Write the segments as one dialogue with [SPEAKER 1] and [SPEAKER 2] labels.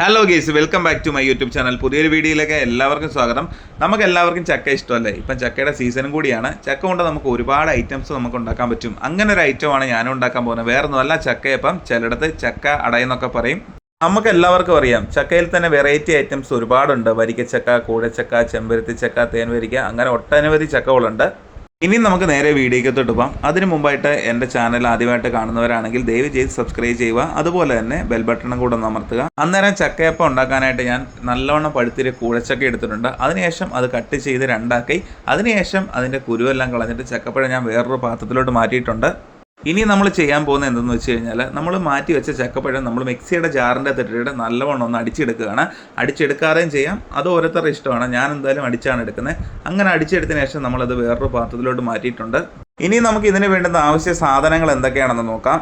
[SPEAKER 1] Hello guys welcome back to my YouTube channel പുതിയൊരു വീഡിയോയിലേക്ക് എല്ലാവർക്കും സ്വാഗതം. നമുക്ക് എല്ലാവർക്കും ചക്ക ഇഷ്ടമല്ലേ? ഇപ്പം ചക്കയുടെ സീസണും കൂടിയാണ്. ചക്ക കൊണ്ട് നമുക്ക് ഒരുപാട് ഐറ്റംസ് നമുക്ക് ഉണ്ടാക്കാൻ പറ്റും. അങ്ങനെ ഒരു ഐറ്റമാണ് ഞാനും ഉണ്ടാക്കാൻ പോകുന്നത്. വേറെ ഒന്നുമല്ല ചക്കയപ്പം ചിലയിടത്ത് ചക്ക അടയെന്നൊക്കെ പറയും. നമുക്ക് എല്ലാവർക്കും അറിയാം ചക്കയിൽ തന്നെ വെറൈറ്റി ഐറ്റംസ് ഒരുപാടുണ്ട്. വരിക്കച്ചക്ക കൂടച്ചക്ക ചെമ്പരത്തി ചക്ക തേൻവരിക്ക അങ്ങനെ ഒട്ടനവധി ചക്കകളുണ്ട്. ഇനി നമുക്ക് നേരെ വീഡിയോക്കത്തോട്ട് പോകാം അതിനു മുമ്പായിട്ട് എന്റെ ചാനൽ ആദ്യമായിട്ട് കാണുന്നവരാണെങ്കിൽ ദയവ് ചെയ്ത് സബ്സ്ക്രൈബ് ചെയ്യുക. അതുപോലെ തന്നെ ബെൽ ബട്ടണും കൂടെ അമർത്തുക. അന്നേരം ചക്കയപ്പം ഉണ്ടാക്കാനായിട്ട് ഞാൻ നല്ലവണ്ണം പഴുത്തിരി കൂഴച്ചക്ക എടുത്തിട്ടുണ്ട്. അതിനുശേഷം അത് കട്ട് ചെയ്ത് രണ്ടാക്കി. അതിനുശേഷം അതിന്റെ കുരുവെല്ലാം കളഞ്ഞിട്ട് ചക്കപ്പഴം ഞാൻ വേറൊരു പാത്രത്തിലോട്ട് മാറ്റിയിട്ടുണ്ട്. ഇനി നമ്മൾ ചെയ്യാൻ പോകുന്നത് എന്തെന്ന് വെച്ച് കഴിഞ്ഞാൽ നമ്മൾ മാറ്റി വെച്ച ചക്കപ്പഴം നമ്മൾ മിക്സിയുടെ ജാറിന്റെ തെറ്റിട്ട് നല്ലവണ്ണം ഒന്ന് അടിച്ചെടുക്കുകയാണ്. അടിച്ചെടുക്കാറേം ചെയ്യാം. അത് ഓരോരുത്തരുടെ ഇഷ്ടമാണ്. ഞാൻ എന്തായാലും അടിച്ചാണ് എടുക്കുന്നത്. അങ്ങനെ അടിച്ചെടുത്തതിന് ശേഷം നമ്മളത് വേറൊരു പാത്രത്തിലോട്ട് മാറ്റിയിട്ടുണ്ട്. ഇനി നമുക്ക് ഇതിന് വേണ്ടുന്ന ആവശ്യ സാധനങ്ങൾ എന്തൊക്കെയാണെന്ന് നോക്കാം.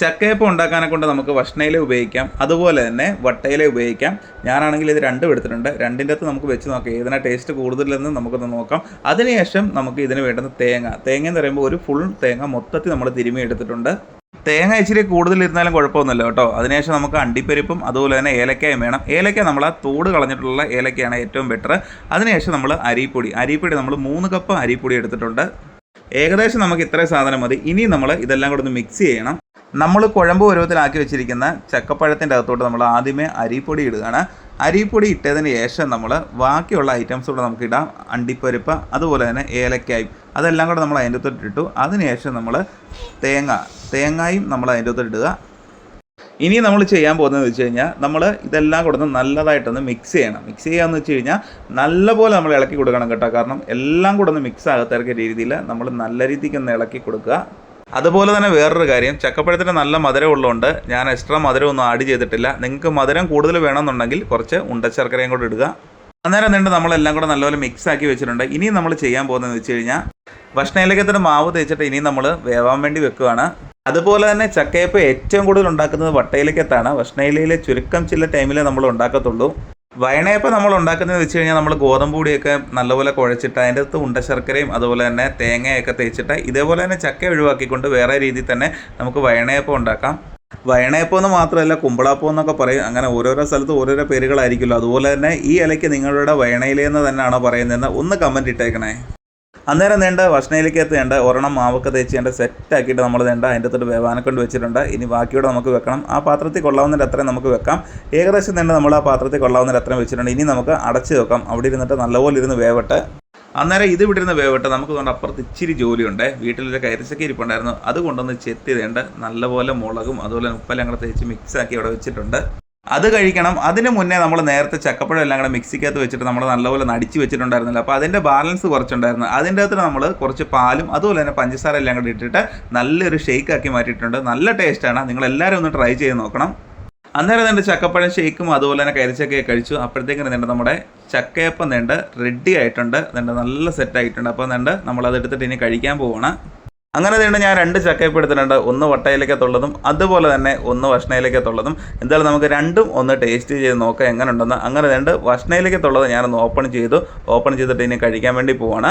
[SPEAKER 1] ചക്കയപ്പം ഉണ്ടാക്കാനെ കൊണ്ട് നമുക്ക് വഷ്ണയില ഉപയോഗിക്കാം. അതുപോലെ തന്നെ വട്ടയില ഉപയോഗിക്കാം. ഞാനാണെങ്കിൽ ഇത് രണ്ടും എടുത്തിട്ടുണ്ട്. രണ്ടിന്റെ അകത്ത് നമുക്ക് വെച്ച് നോക്കാം. ഏതിനാ ടേസ്റ്റ് കൂടുതലെന്ന് നമുക്കൊന്ന് നോക്കാം. അതിനുശേഷം നമുക്ക് ഇതിന് വേണ്ടുന്ന തേങ്ങ. തേങ്ങ എന്ന് പറയുമ്പോൾ ഒരു ഫുൾ തേങ്ങ മൊത്തത്തിൽ നമ്മൾ തിരുമി എടുത്തിട്ടുണ്ട്. തേങ്ങ ഇച്ചിരി കൂടുതലിരുന്നാലും കുഴപ്പമൊന്നുമില്ല കേട്ടോ. അതിനുശേഷം നമുക്ക് അണ്ടിപ്പരിപ്പും അതുപോലെ തന്നെ ഏലക്കയും വേണം. ഏലക്ക നമ്മൾ ആ തോട് കളഞ്ഞിട്ടുള്ള ഏലക്കയാണ് ഏറ്റവും ബെറ്റർ അതിനുശേഷം നമ്മൾ അരിപ്പൊടി. അരിപ്പൊടി നമ്മൾ മൂന്ന് കപ്പ് അരിപ്പൊടി എടുത്തിട്ടുണ്ട്. ഏകദേശം നമുക്ക് ഇത്രയും സാധനം മതി. ഇനി നമ്മൾ ഇതെല്ലാം കൂടെ ഒന്ന് മിക്സ് ചെയ്യണം. നമ്മൾ കുഴമ്പ് പരുവത്തിലാക്കി വെച്ചിരിക്കുന്ന ചക്കപ്പഴത്തിന്റെ അകത്തോട്ട് നമ്മൾ ആദ്യമേ അരിപ്പൊടി ഇടുകയാണ്. അരിപ്പൊടി ഇട്ടതിന് ശേഷം നമ്മൾ ബാക്കിയുള്ള ഐറ്റംസ് കൂടെ നമുക്ക് ഇടാം. അണ്ടിപ്പരിപ്പ് അതുപോലെ തന്നെ ഏലക്കായും അതെല്ലാം കൂടെ നമ്മൾ അതിന്റെ അകത്തോട്ട് ഇട്ടു. അതിനുശേഷം നമ്മൾ തേങ്ങ തേങ്ങയും നമ്മൾ അതിന്റെ അകത്തോട്ട് ഇടുക. ഇനി നമ്മൾ ചെയ്യാൻ പോകുന്നത് വെച്ച് കഴിഞ്ഞാൽ നമ്മൾ ഇതെല്ലാം കൂടെ ഒന്ന് നല്ലതായിട്ടൊന്ന് മിക്സ് ചെയ്യണം. മിക്സ് ചെയ്യാന്ന് വെച്ച് കഴിഞ്ഞാൽ നല്ലപോലെ നമ്മൾ ഇളക്കി കൊടുക്കണം കേട്ടോ. കാരണം എല്ലാം കൂടെ ഒന്ന് മിക്സ് ആകത്തക്ക രീതിയിൽ നമ്മൾ നല്ല രീതിക്ക് ഒന്ന് ഇളക്കി കൊടുക്കുക. അതുപോലെ തന്നെ വേറൊരു കാര്യം. ചക്കപ്പഴത്തിന് നല്ല മധുരം ഉള്ളതുകൊണ്ട് ഞാൻ എക്സ്ട്രാ മധുരം ഒന്നും ആഡ് ചെയ്തിട്ടില്ല. നിങ്ങൾക്ക് മധുരം കൂടുതൽ വേണമെന്നുണ്ടെങ്കിൽ കുറച്ച് ഉണ്ടശർക്കരയും കൂടെ ഇടുക. അന്നേരം നീണ്ട് നമ്മളെല്ലാം കൂടെ നല്ലപോലെ മിക്സ് ആക്കി വെച്ചിട്ടുണ്ട്. ഇനി നമ്മൾ ചെയ്യാൻ പോകുന്നതെന്ന് വെച്ച് കഴിഞ്ഞാൽ ഭക്ഷണയിലേക്കത്തിന് മാവ് തേച്ചിട്ട് ഇനി നമ്മൾ വേവാൻ വേണ്ടി വെക്കുകയാണ്. അതുപോലെ തന്നെ ചക്കയപ്പം ഏറ്റവും കൂടുതൽ ഉണ്ടാക്കുന്നത് വട്ടയിലേക്കത്താണ് ഭക്ഷണയിലയിലെ ചുരുക്കം ചില ടൈമിലേ നമ്മൾ ഉണ്ടാക്കത്തുള്ളൂ. വയണയപ്പം നമ്മൾ ഉണ്ടാക്കുന്നത് വെച്ച് കഴിഞ്ഞാൽ നമ്മൾ ഗോതമ്പ് പൊടിയൊക്കെ നല്ലപോലെ കുഴച്ചിട്ട് അതിന്റെ അകത്ത് ഉണ്ട ശർക്കരയും അതുപോലെ തന്നെ തേങ്ങയൊക്കെ തേച്ചിട്ട് ഇതേപോലെ തന്നെ ചക്ക ഒഴിവാക്കിക്കൊണ്ട് വേറെ രീതിയിൽ തന്നെ നമുക്ക് വയണയപ്പം ഉണ്ടാക്കാം. വയണയപ്പം എന്ന് മാത്രമല്ല കുമ്പളാപ്പം എന്നൊക്കെ പറയും. അങ്ങനെ ഓരോരോ സ്ഥലത്ത് ഓരോരോ പേരുകളായിരിക്കുമല്ലോ. അതുപോലെ തന്നെ ഈ ഇലയ്ക്ക് നിങ്ങളുടെ വയണയിലേന്ന് തന്നെയാണോ പറയുന്നതെന്ന് ഒന്ന് കമന്റ് ഇട്ടേക്കണേ. അന്നേരം നീണ്ട ഭക്ഷണയിലേക്കകത്ത് വേണ്ട ഒരെണ്ണം മാവൊക്കെ തേച്ച് സെറ്റ് ആക്കിയിട്ട് നമ്മൾ വേണ്ട അതിന്റെ അകത്തോട്ട് വേവാനെ കൊണ്ട് വെച്ചിട്ടുണ്ട്. ഇനി ബാക്കിയോടെ നമുക്ക് വെക്കണം. ആ പാത്രത്തിൽ കൊള്ളാവുന്നതിന്റെ അത്രയും നമുക്ക് വെക്കാം. ഏകദേശം തന്നെ നമ്മൾ ആ പാത്രത്തിൽ കൊള്ളാവുന്നതിന്റെ അത്രയും വെച്ചിട്ടുണ്ട്. ഇനി നമുക്ക് അടച്ച് വെക്കാം. അവിടെ ഇരുന്നിട്ട് നല്ലപോലെ ഇരുന്ന് വേവട്ടെ. അന്നേരം ഇത് വിട്ടിരുന്ന വേവട്ടെ. നമുക്ക് കൊണ്ട് അപ്പുറത്ത് ഇച്ചിരി ജോലിയുണ്ട്. വീട്ടിലൊരു കരിച്ചക്ക ഇരിപ്പുണ്ടായിരുന്നു. അത് കൊണ്ടൊന്ന് ചെത്തി വേണ്ട നല്ലപോലെ മുളകും അതുപോലെ ഉപ്പെല്ലാം തേച്ച് മിക്സാക്കി അവിടെ വെച്ചിട്ടുണ്ട്. അത് കഴിക്കണം. അതിന് മുന്നേ നമ്മൾ നേരത്തെ ചക്കപ്പഴം എല്ലാം കൂടെ മിക്സിക്കകത്ത് വെച്ചിട്ട് നമ്മൾ നല്ലപോലെ നടിച്ച് വെച്ചിട്ടുണ്ടായിരുന്നില്ല. അപ്പോൾ അതിന്റെ ബാലൻസ് കുറച്ചുണ്ടായിരുന്നു. അതിന്റെ അകത്ത് നമ്മൾ കുറച്ച് പാലും അതുപോലെ തന്നെ പഞ്ചസാര എല്ലാം കൂടെ ഇട്ടിട്ട് നല്ലൊരു ഷേക്ക് ആക്കി മാറ്റിയിട്ടുണ്ട്. നല്ല ടേസ്റ്റാണ് നിങ്ങൾ എല്ലാവരും ഒന്ന് ട്രൈ ചെയ്ത് നോക്കണം. അന്നേരം തന്നെ ചക്കപ്പഴം ഷേക്കും അതുപോലെ തന്നെ കരിച്ചക്കയൊക്കെ കഴിച്ചു. അപ്പോഴത്തേക്കും നീണ്ട നമ്മുടെ ചക്കയപ്പം നീണ്ട് റെഡി ആയിട്ടുണ്ട്. നല്ല സെറ്റ് ആയിട്ടുണ്ട്. അപ്പോൾ നീണ്ട് നമ്മളത് എടുത്തിട്ട് ഇനി കഴിക്കാൻ പോവുകയാണ് അങ്ങനെ തന്നെ ഞാൻ രണ്ട് ചക്കയപ്പം എടുത്തിട്ടുണ്ട് ഒന്ന് വട്ടയിലേക്കത്തുള്ളതും അതുപോലെ തന്നെ ഒന്ന് വഷ്ണയിലേക്കത്തുള്ളതും എന്തായാലും നമുക്ക് രണ്ടും ഒന്ന് ടേസ്റ്റ് ചെയ്ത് നോക്കാം എങ്ങനെ ഉണ്ടെന്ന് അങ്ങനെ രണ്ട് വഷ്ണയിലേക്കത്തുള്ളത് ഞാനൊന്ന് ഓപ്പൺ ചെയ്തു. ഓപ്പൺ ചെയ്തിട്ട് ഇനി കഴിക്കാൻ വേണ്ടി പോവാണ്.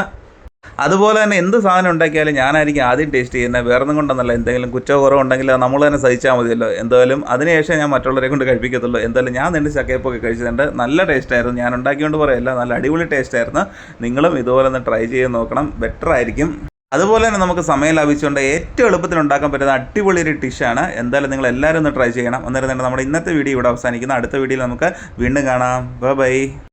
[SPEAKER 1] അതുപോലെ തന്നെ എന്ത് സാധനം ഉണ്ടാക്കിയാലും ഞാനായിരിക്കും ആദ്യം ടേസ്റ്റ് ചെയ്യുന്നത്. വേറെ ഒന്നും കൊണ്ടൊന്നല്ല. എന്തെങ്കിലും കുറ്റോ കുറവുണ്ടെങ്കിൽ അത് നമ്മൾ തന്നെ സഹിച്ചാൽ മതിയല്ലോ. എന്തായാലും അതിനുശേഷം ഞാൻ മറ്റുള്ളവരെ കൊണ്ട് കഴിപ്പിക്കത്തുള്ളൂ. എന്തായാലും ഞാൻ നിന്റെ ചക്കയപ്പൊക്കെ കഴിച്ചിട്ടുണ്ട്. നല്ല ടേസ്റ്റായിരുന്നു ഞാൻ ഉണ്ടാക്കിയോണ്ട് പറയല്ല നല്ല അടിപൊളി ടേസ്റ്റായിരുന്നു നിങ്ങളും ഇതുപോലെ ഒന്ന് ട്രൈ ചെയ്ത് നോക്കണം. ബെറ്റർ ആയിരിക്കും. അതുപോലെ തന്നെ നമുക്ക് സമയം ലാഭിച്ചുകൊണ്ട് ഏറ്റവും എളുപ്പത്തിൽ ഉണ്ടാക്കാൻ പറ്റുന്ന അടിപൊളി ഒരു ഡിഷാണ് എന്തായാലും നിങ്ങൾ എല്ലാവരും ഒന്ന് ട്രൈ ചെയ്യണം. അന്നേരം തന്നെ നമ്മുടെ ഇന്നത്തെ വീഡിയോ ഇവിടെ അവസാനിക്കുന്നു. അടുത്ത വീഡിയോയിൽ നമുക്ക് വീണ്ടും കാണാം. Bye bye